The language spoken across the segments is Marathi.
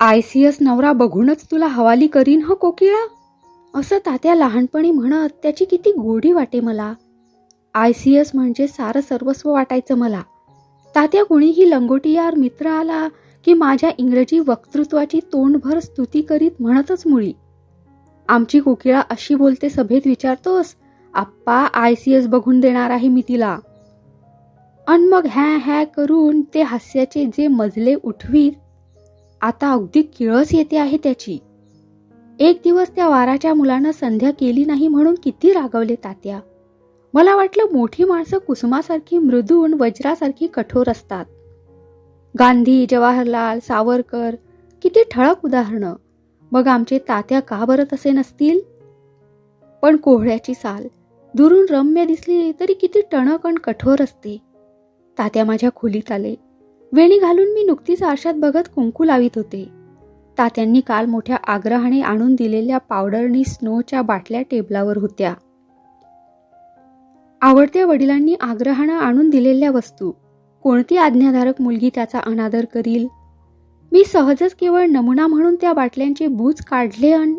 आय सी एस नवरा बघूनच तुला हवाली करीन ह कोकिळा? असं तात्या लहानपणी म्हणत त्याची किती गोडी वाटे मला. आय सी एस म्हणजे सारं सर्वस्व वाटायचं मला. तात्या कोणीही लंगोटीयार मित्र आला की माझ्या इंग्रजी वक्तृत्वाची तोंडभर स्तुती करीत म्हणतच मुळी. आमची कोकिळा अशी बोलते सभेत विचारतोस आप्पा आय सी एस बघून देणार आहे मी तिला. अन मग हॅ हॅ करून ते हास्याचे जे मजले उठवीत आता अगदी किळस येते आहे त्याची. एक दिवस त्या वाराच्या मुलानं संध्या केली नाही म्हणून किती रागवले तात्या. मला वाटलं मोठी माणसं कुसुमासारखी मृदून वज्रासारखी कठोर असतात. गांधी जवाहरलाल सावरकर किती ठळक उदाहरणं. मग आमचे तात्या का बरं तसे नसतील? पण कोहळ्याची साल दुरून रम्य दिसली तरी किती टणक आणि कठोर असते. तात्या माझ्या खोलीत आले. वेणी घालून मी नुकतीच आरशात बघत कुंकू लावित होते. तात्यांनी काल मोठ्या आग्रहाने आणून दिलेल्या पावडरनी स्नोच्या बाटल्या टेबलावर होत्या. आवडत्या वडिलांनी आग्रहानं आणून दिलेल्या वस्तू. कोणती आज्ञाधारक मुलगी त्याचा अनादर करील? मी सहजच केवळ नमुना म्हणून त्या बाटल्यांचे बूज काढले अन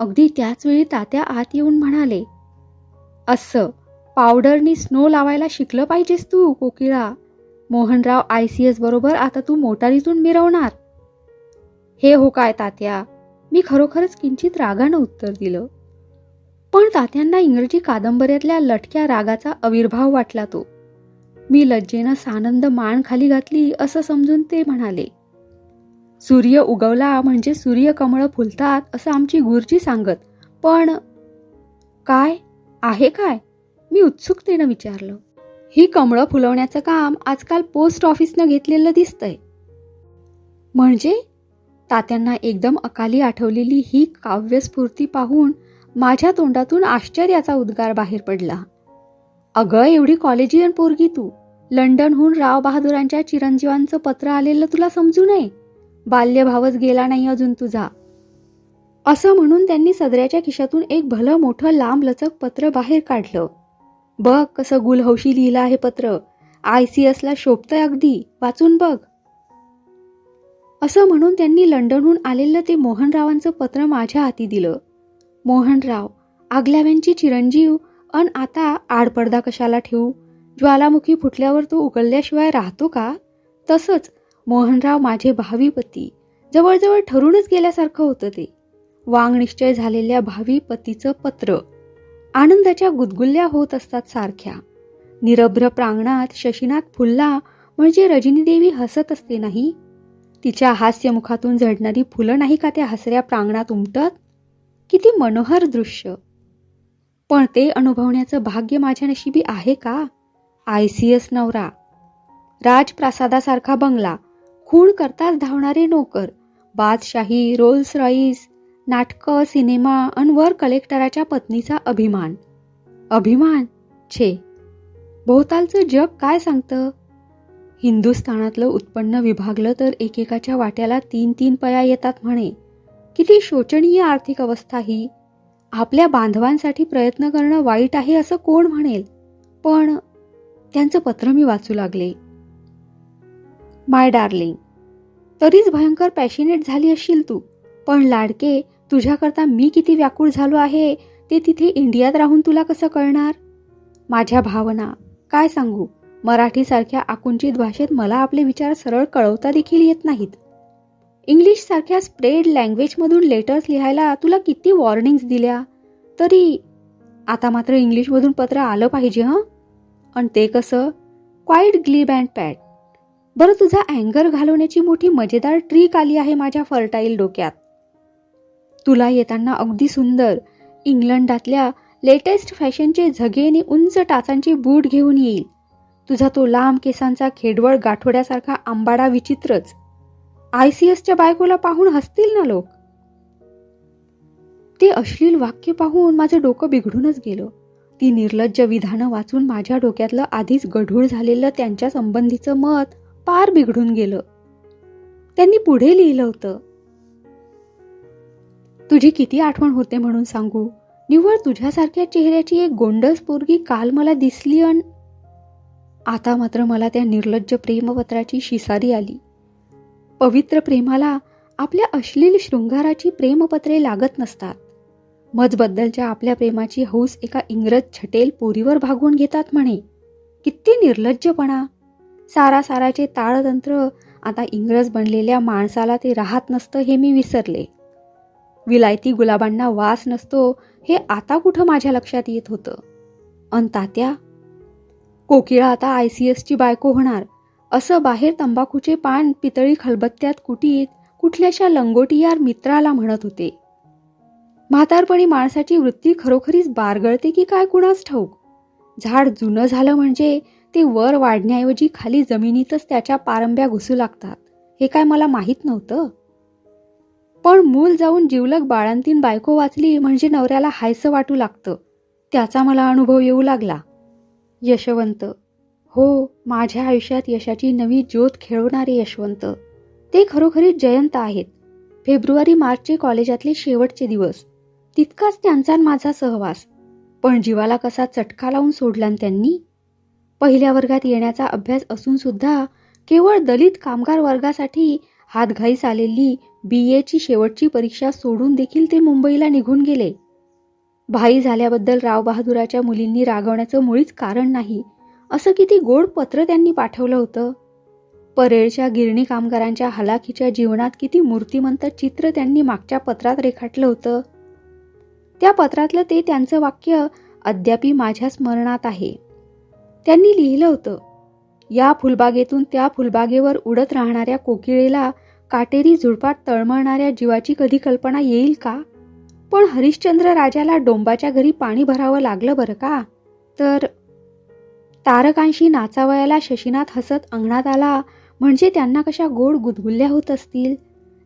अगदी त्याच वेळी तात्या आत येऊन म्हणाले असं पावडरनी स्नो लावायला शिकलं पाहिजेस तू Kokila. Mohanrao I C S बरोबर आता तू मोटारीतून मिरवणार. हे हो काय तात्या? मी खरोखरच किंचित रागानं उत्तर दिलं. पण तात्यांना इंग्रजी कादंबऱ्यातल्या लटक्या रागाचा आविर्भाव वाटला तो. मी लज्जेनं सानंद मान खाली घातली असं समजून ते म्हणाले सूर्य उगवला म्हणजे सूर्यकमळं फुलतात असं आमची गुरुजी सांगत पण काय? आहे काय? मी उत्सुकतेनं विचारलं. ही कमळं फुलवण्याचं काम आजकाल पोस्ट ऑफिसनं घेतलेलं दिसतंय. म्हणजे? तात्यांना एकदम अकाली आठवलेली ही काव्यस्फूर्ती पाहून माझ्या तोंडातून आश्चर्याचा उद्गार बाहेर पडला. अगं एवढी कॉलेजियन पोरगी तू. लंडनहून राव बहादुरांच्या चिरंजीवांचं पत्र आलेलं तुला समजू नये. बाल्यभावच गेला नाही अजून तुझा. असं म्हणून त्यांनी सदऱ्याच्या खिशातून एक भलं मोठं लांब लचक पत्र बाहेर काढलं. बघ कसं गुलहौशी लिहिलं आहे पत्र. आय सी एसला शोभतंय अगदी. वाचून बघ. असं म्हणून त्यांनी लंडनहून आलेलं ते मोहनरावांचं पत्र माझ्या हाती दिलं. मोहनराव आगल्याव्यांची चिरंजीव अन आता आडपडदा कशाला ठेवू? ज्वालामुखी फुटल्यावर तो उकळल्याशिवाय राहतो का? तसंच मोहनराव माझे भावी पती जवळजवळ ठरूनच गेल्यासारखं होतं ते. वांग निश्चय झालेल्या भावी पतीचं पत्र. आनंदाच्या गुदगुल्या होत असतात सारख्या. निरभ्र प्रांगणात शशीनाथ फुलला म्हणजे रजनीदेवी हसत असते नाही? तिच्या हास्यमुखातून झडणारी फुलं नाही का त्या हसऱ्या प्रांगणात उमटत? किती मनोहर दृश्य. पण ते अनुभवण्याचं भाग्य माझ्या नशिबी आहे का? आय सी एस नवरा. राजप्रासादासारखा बंगला. खूण करताच धावणारे नोकर. बादशाही रोल्स रॉईस नाटकं सिनेमा अन वर कलेक्टराच्या पत्नीचा अभिमान. अभिमान? छे. भोवतालचं जग काय सांगतं? हिंदुस्थानातलं उत्पन्न विभागलं तर एकेकाच्या वाट्याला तीन तीन पया येतात म्हणे. किती शोचनीय आर्थिक अवस्था ही. आपल्या बांधवांसाठी प्रयत्न करणं वाईट आहे असं कोण म्हणेल? पण त्यांचं पत्र मी वाचू लागले. माय डार्लिंग तरीच भयंकर पॅशिनेट झाली असशील तू. पण लाडके तुझ्याकरता मी किती व्याकुळ झालो आहे ते तिथे इंडियात राहून तुला कसं कळणार? माझ्या भावना काय सांगू? मराठीसारख्या आकुंचित भाषेत मला आपले विचार सरळ कळवता देखील येत नाहीत. इंग्लिशसारख्या स्प्रेड लँग्वेजमधून लेटर्स लिहायला तुला किती वॉर्निंग्स दिल्या? तरी आता मात्र इंग्लिशमधून पत्र आलं पाहिजे हं? आणि ते कसं? क्वाईट ग्लीब अँड पॅड बरं तुझा अँगर घालवण्याची मोठी मजेदार ट्रिक आली आहे माझ्या फर्टाईल डोक्यात. तुला येताना अगदी सुंदर. इंग्लंडातल्या लेटेस्ट फॅशनचे झगेने उंच टाचांचे बूट घेऊन येईल. तुझा तो लांब केसांचा खेडवळ गाठोड्यासारखा आंबाडा विचित्रच. आय सी एसच्या बायकोला पाहून हसतील ना लोक? ते अश्लील वाक्य पाहून माझं डोकं बिघडूनच गेलं. ती निर्लज्ज विधानं वाचून माझ्या डोक्यातलं आधीच गढूळ झालेलं त्यांच्या संबंधीचं मत पार बिघडून गेलं. त्यांनी पुढे लिहिलं होतं तुझी किती आठवण होते म्हणून सांगू? निव्वळ तुझ्यासारख्या चेहऱ्याची एक गोंडस पोरगी काल मला दिसली अन आता मात्र मला त्या निर्लज्ज प्रेमपत्राची शिसारी आली. पवित्र प्रेमाला आपल्या अश्लील शृंगाराची प्रेमपत्रे लागत नसतात. मजबद्दलच्या आपल्या प्रेमाची हौस एका इंग्रज छटेल पोरीवर भागवून घेतात म्हणे. किती निर्लज्जपणा. सारा साराचे ताळतंत्र आता इंग्रज बनलेल्या माणसाला ते राहत नसतं हे मी विसरले. विलायती गुलाबांना वास नसतो हे आता कुठं माझ्या लक्षात येत होतं? अन तात्या कोकिळा आता आय सी एसची बायको होणार. असं बाहेर तंबाखूचे पान पितळी खलबत्त्यात कुटीत कुठल्याशा लंगोटीयार मित्राला म्हणत होते. म्हातारपणी माणसाची वृत्ती खरोखरीच बारगळते की काय कुणास ठाऊक? झाड जुनं झालं म्हणजे ते वर वाढण्याऐवजी खाली जमिनीतच त्याच्या पारंब्या घुसू लागतात. हे काय मला माहीत नव्हतं? पण मूल जाऊन जिवलग बाळंतीन बायको वाचली म्हणजे नवऱ्याला हायसं वाटू लागतं. त्याचा मला अनुभव येऊ लागला. यशवंत. हो माझ्या आयुष्यात यशाची नवी ज्योत खेळवणारे यशवंत. ते खरोखरीच जयंत आहेत. फेब्रुवारी मार्चचे कॉलेजातले शेवटचे दिवस. तितकाच त्यांचा आणि माझा सहवास. पण जीवाला कसा चटका लावून सोडला त्यांनी? पहिल्या वर्गात येण्याचा अभ्यास असून सुद्धा केवळ दलित कामगार वर्गासाठी हातघाईस आलेली बी एची शेवटची परीक्षा सोडून देखील ते मुंबईला निघून गेले. भाई झाल्याबद्दल राव बहादुराच्या मुलींनी रागवण्याचं मुळीच कारण नाही असं किती गोड पत्र त्यांनी पाठवलं होतं. परेडच्या गिरणी कामगारांच्या हलाखीच्या जीवनात किती मूर्तिमंत चित्र त्यांनी मागच्या पत्रात रेखाटलं होतं. त्या पत्रातलं ते त्यांचं वाक्य अद्यापी माझ्या स्मरणात आहे. त्यांनी लिहिलं होतं या फुलबागेतून त्या फुलबागेवर उडत राहणाऱ्या कोकिळेला काटेरी झुडपात तळमळणाऱ्या जीवाची कधी कल्पना येईल का? पण हरिश्चंद्र राजाला डोंबाच्या घरी पाणी भरावं लागलं बरं का? तर तारकांशी नाचावयाला शशीनाथ हसत अंगणात आला. म्हणजे त्यांना कशा गोड गुदगुल्या होत असतील?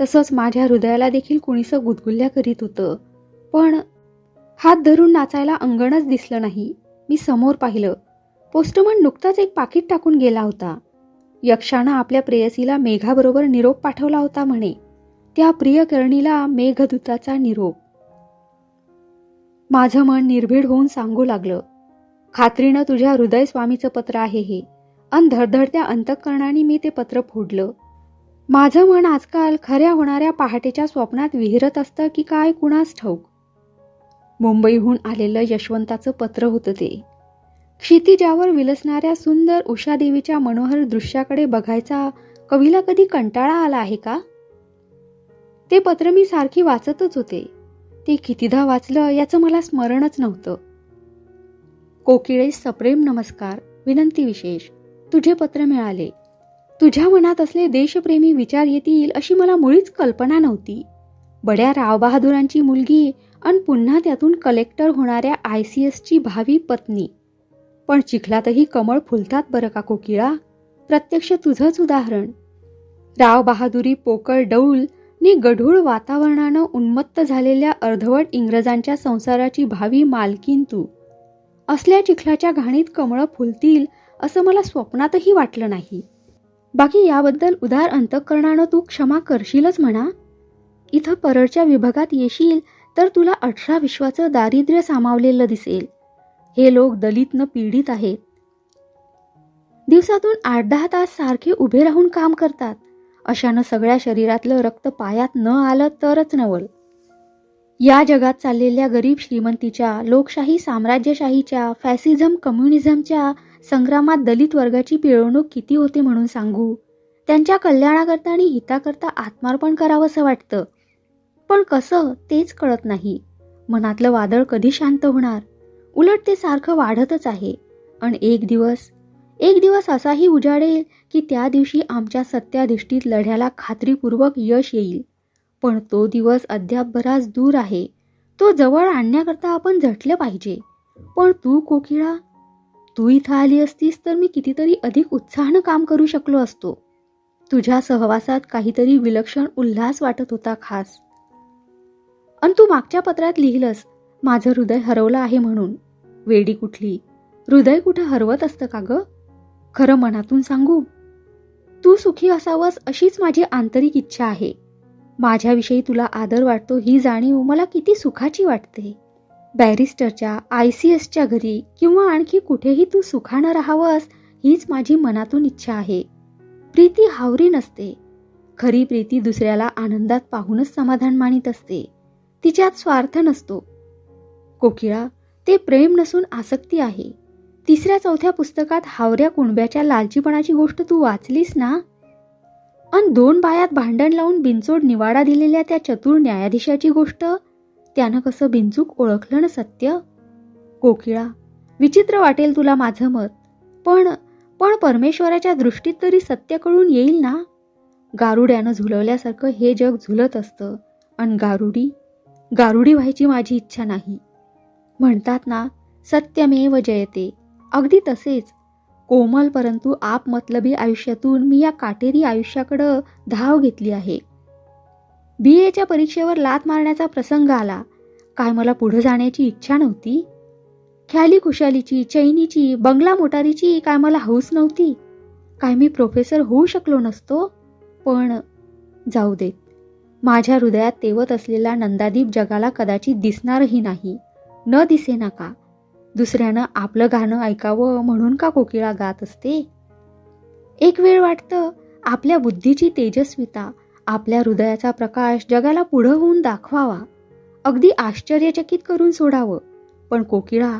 तसंच माझ्या हृदयाला देखील कुणीसं गुदगुल्या करीत होतं. पण हात धरून नाचायला अंगणच दिसलं नाही. मी समोर पाहिलं. पोस्टमन नुकताच एक पाकिट टाकून गेला होता. यक्षानं आपल्या प्रेयसीला मेघाबरोबर निरोप पाठवला होता म्हणे. त्या प्रियकरणीला मेघदूताचा निरोप. माझं मन निर्भीड होऊन सांगू लागलं. खात्रीनं तुझ्या हृदय स्वामीचं पत्र आहे हे. अन धडधडत्या अंतःकरणाने मी ते पत्र फोडलं. माझं मन आजकाल खऱ्या होणाऱ्या पहाटेच्या स्वप्नात विहिरत असतं की काय कुणास ठाऊक. मुंबईहून आलेलं यशवंताचं पत्र होतं ते. क्षितिजावर विलसणाऱ्या सुंदर उषादेवीच्या मनोहर दृश्याकडे बघायचा कवीला कधी कंटाळा आला आहे का? ते पत्र मी सारखी वाचतच होते. ते कितीदा वाचलं याचं मला स्मरणच नव्हतं. कोकिळे सप्रेम नमस्कार विनंती विशेष. तुझे पत्र मिळाले. तुझ्या मनात असले देशप्रेमी विचार येतील अशी मला मुळीच कल्पना नव्हती. बड्या रावबहादुरांची मुलगी आणि पुन्हा त्यातून कलेक्टर होणाऱ्या आय सी एसची भावी पत्नी. पण चिखलातही कमळ फुलतात बरं का कोकिळा? प्रत्यक्ष तुझंच उदाहरण. राव बहादुरी पोकळ डौल नि गढूळ वातावरणानं उन्मत्त झालेल्या अर्धवट इंग्रजांच्या संसाराची भावी मालकीन तू. असल्या चिखलाच्या घाणीत कमळं फुलतील असं मला स्वप्नातही वाटलं नाही. बाकी याबद्दल उदार अंतःकरणानं तू क्षमा करशीलच म्हणा. इथं परळच्या विभागात येशील तर तुला अठरा विश्वाचं दारिद्र्य सामावलेलं दिसेल. हे लोक दलितनं पीडित आहेत. दिवसातून आठ दहा तास सारखे उभे राहून काम करतात. अशानं सगळ्या शरीरातलं रक्त पायात न आलं तरच नवल. या जगात चाललेल्या गरीब श्रीमंतीच्या लोकशाही साम्राज्यशाहीच्या फॅसिझम कम्युनिझमच्या संग्रामात दलित वर्गाची पिळवणूक किती होते म्हणून सांगू? त्यांच्या कल्याणाकरता आणि हिताकरता आत्मार्पण करावंसं वाटतं. पण कसं तेच कळत नाही. मनातलं वादळ कधी शांत होणार? उलट ते सारखं वाढतच आहे. आणि एक दिवस एक दिवस असाही उजाडेल की त्या दिवशी आमच्या सत्याधिष्ठित लढ्याला खात्रीपूर्वक यश येईल. पण तो दिवस अद्याप बराच दूर आहे. तो जवळ आणण्याकरता आपण झटलं पाहिजे. पण तू कोकिळा तू इथं आली असतीस तर मी कितीतरी अधिक उत्साहानं काम करू शकलो असतो. तुझ्या सहवासात काहीतरी विलक्षण उल्हास वाटत होता खास. अन तू मागच्या पत्रात लिहिलंस माझं हृदय हरवलं आहे म्हणून. वेडी कुठली? हृदय कुठं हरवत असतं का ग? खरं मनातून सांगू? तू सुखी असावंस अशीच माझी आंतरिक इच्छा आहे. माझ्याविषयी तुला आदर वाटतो ही जाणीव मला किती सुखाची वाटते. बॅरिस्टरच्या आय सी एसच्या घरी किंवा आणखी कुठेही तू सुखानं राहावंस हीच माझी मनातून इच्छा आहे. प्रीती हावरी नसते. खरी प्रीती दुसऱ्याला आनंदात पाहूनच समाधान मानित असते. तिच्यात स्वार्थ नसतो. कोकिळा ते प्रेम नसून आसक्ती आहे. तिसऱ्या चौथ्या पुस्तकात हावऱ्या कुणब्याच्या लालचीपणाची गोष्ट तू वाचलीस ना? अन दोन बायात भांडण लावून बिनचोड निवाडा दिलेल्या त्या चतुर न्यायाधीशाची गोष्ट? त्यानं कसं बिनचूक ओळखलं ना सत्य? कोकिळा विचित्र वाटेल तुला माझं मत पण पण परमेश्वराच्या दृष्टीत तरी सत्य कळून येईल ना? गारुड्यानं झुलवल्यासारखं हे जग झुलत असतं. अन गारुडी? गारुडी व्हायची माझी इच्छा नाही. म्हणतात ना सत्यमेव जयते. अगदी तसेच. कोमल परंतु आपमतलबी आयुष्यातून मी या काटेरी आयुष्याकडं धाव घेतली आहे. बी एच्या परीक्षेवर लात मारण्याचा प्रसंग आला. काय मला पुढे जाण्याची इच्छा नव्हती? ख्याली खुशालीची चैनीची बंगला मोटारीची काय मला हौस नव्हती? काय मी प्रोफेसर होऊ शकलो नसतो? पण जाऊ देत. माझ्या हृदयात तेवत असलेला नंदादीप जगाला कदाचित दिसणारही नाही. न दिसेना का दुसऱ्यानं आपलं गाणं ऐकावं म्हणून का कोकिळा गात असते? एक वेळ वाटतं आपल्या बुद्धीची तेजस्विता आपल्या हृदयाचा प्रकाश जगाला पुढं होऊन दाखवावा. अगदी आश्चर्यचकित करून सोडावं. पण कोकिळा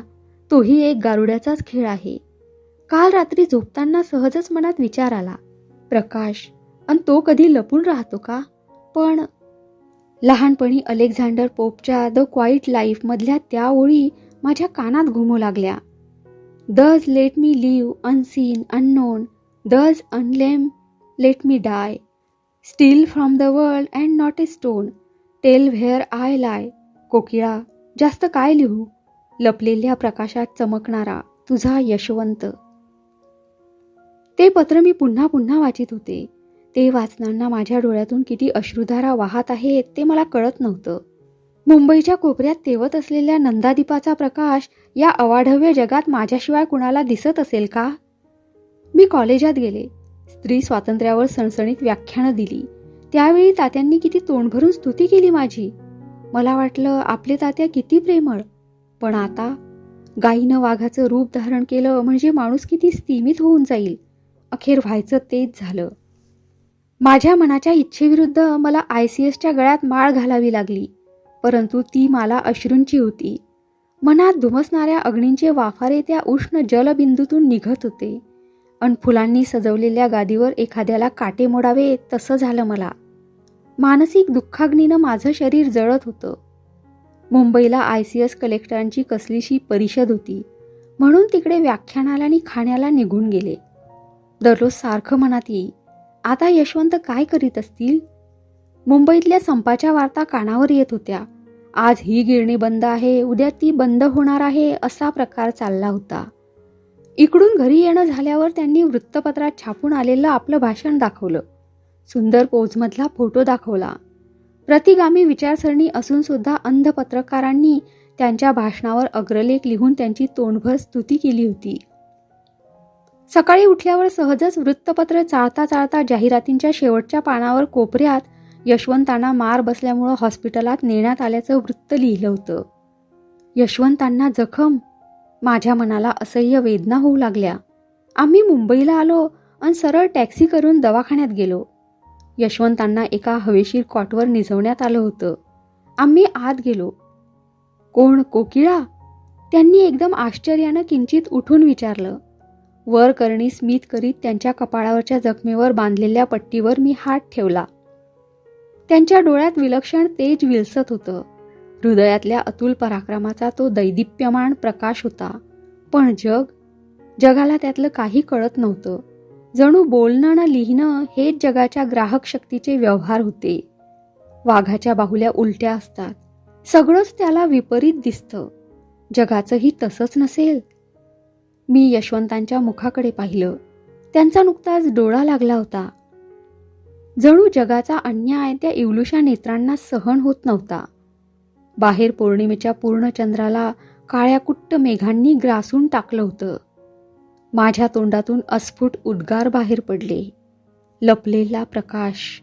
तोही एक गारुड्याचाच खेळ आहे. काल रात्री झोपताना सहजच मनात विचार आला प्रकाश आणि तो कधी लपून राहतो का? पण लहानपणी अलेक्झांडर पोपच्या द क्वाईट लाईफ मधल्या त्या ओळी माझ्या कानात घुमू लागल्या. Thus let me live unseen unknown thus unlamented let me die. Steal from the world and not a stone tell where I lie. Kokila जास्त काय लिहू? लपलेल्या प्रकाशात चमकणारा तुझा यशवंत. ते पत्र मी पुन्हा पुन्हा वाचित होते. ते वाचनांना माझ्या डोळ्यातून किती अश्रुधारा वाहत आहेत ते मला कळत नव्हतं. मुंबईच्या कोपऱ्यात तेवत असलेल्या नंदादीपाचा प्रकाश या अवाढव्य जगात माझ्याशिवाय कुणाला दिसत असेल का? मी कॉलेजात गेले. स्त्री स्वातंत्र्यावर सणसणीत व्याख्यानं दिली. त्यावेळी तात्यांनी किती तोंडभरून स्तुती केली माझी. मला वाटलं आपले तात्या किती प्रेमळ. पण आता? गाईनं वाघाचं रूप धारण केलं म्हणजे माणूस किती स्तिमित होऊन जाईल. अखेर व्हायचं तेच झालं. माझ्या मनाच्या इच्छेविरुद्ध मला आय सी एसच्या गळ्यात माळ घालावी लागली परंतु ती मला अश्रूंची होती. मनात धुमसणाऱ्या अग्नींचे वाफारे त्या उष्ण जलबिंदूतून निघत होते. अन फुलांनी सजवलेल्या गादीवर एखाद्याला काटे मोडावे तसं झालं मला. मानसिक दुःखाग्नीनं माझं शरीर जळत होतं. मुंबईला आय सी एस कलेक्टरांची कसलीशी परिषद होती म्हणून तिकडे व्याख्यानाला आणि खाण्याला निघून गेले. दररोज सारखं मनात येई आता यशवंत काय करीत असतील? मुंबईतल्या संपाच्या वार्ता कानावर येत होत्या. आज ही गिरणी बंद आहे उद्या ती बंद होणार आहे असा प्रकार चालला होता. इकडून घरी येणं झाल्यावर त्यांनी वृत्तपत्रात छापून आलेलं आपलं भाषण दाखवलं. सुंदर पोजमधला फोटो दाखवला. प्रतिगामी विचारसरणी असून सुद्धा अंध पत्रकारांनी त्यांच्या भाषणावर अग्रलेख लिहून त्यांची तोंडभर स्तुती केली होती. सकाळी उठल्यावर सहजच वृत्तपत्र चाळता चाळता जाहिरातींच्या शेवटच्या पानावर कोपऱ्यात यशवंतांना मार बसल्यामुळं हॉस्पिटलात नेण्यात आल्याचं वृत्त लिहिलं होतं. यशवंतांना जखम. माझ्या मनाला असह्य वेदना होऊ लागल्या. आम्ही मुंबईला आलो आणि सरळ टॅक्सी करून दवाखान्यात गेलो. यशवंतांना एका हवेशीर कॉटवर निजवण्यात आलं होतं. आम्ही आत गेलो. कोण? कोकिळा? त्यांनी एकदम आश्चर्यानं किंचित उठून विचारलं. वर करणी स्मित करीत त्यांच्या कपाळावरच्या जखमेवर बांधलेल्या पट्टीवर मी हात ठेवला. त्यांच्या डोळ्यात विलक्षण तेज विलसत होतं. हृदयातल्या अतुल पराक्रमाचा तो दैदिप्यमान प्रकाश होता. पण जग जगाला त्यातलं काही कळत नव्हतं. जणू बोलणं ना लिहिणं हेच जगाच्या ग्राहक शक्तीचे व्यवहार होते. वाघाच्या बाहुल्या उलट्या असतात. सगळंच त्याला विपरीत दिसतं. जगाचंही तसंच नसेल. मी यशवंतांच्या मुखाकडे पाहिलं. त्यांचा नुकताच डोळा लागला होता. जणू जगाचा अन्याय त्या इवलुशा नेत्रांना सहन होत नव्हता. बाहेर पौर्णिमेच्या पूर्णचंद्राला काळ्याकुट्ट काळ्या कुट्ट मेघांनी ग्रासून टाकलं होतं. माझ्या तोंडातून अस्फुट उद्गार बाहेर पडले. लपलेला प्रकाश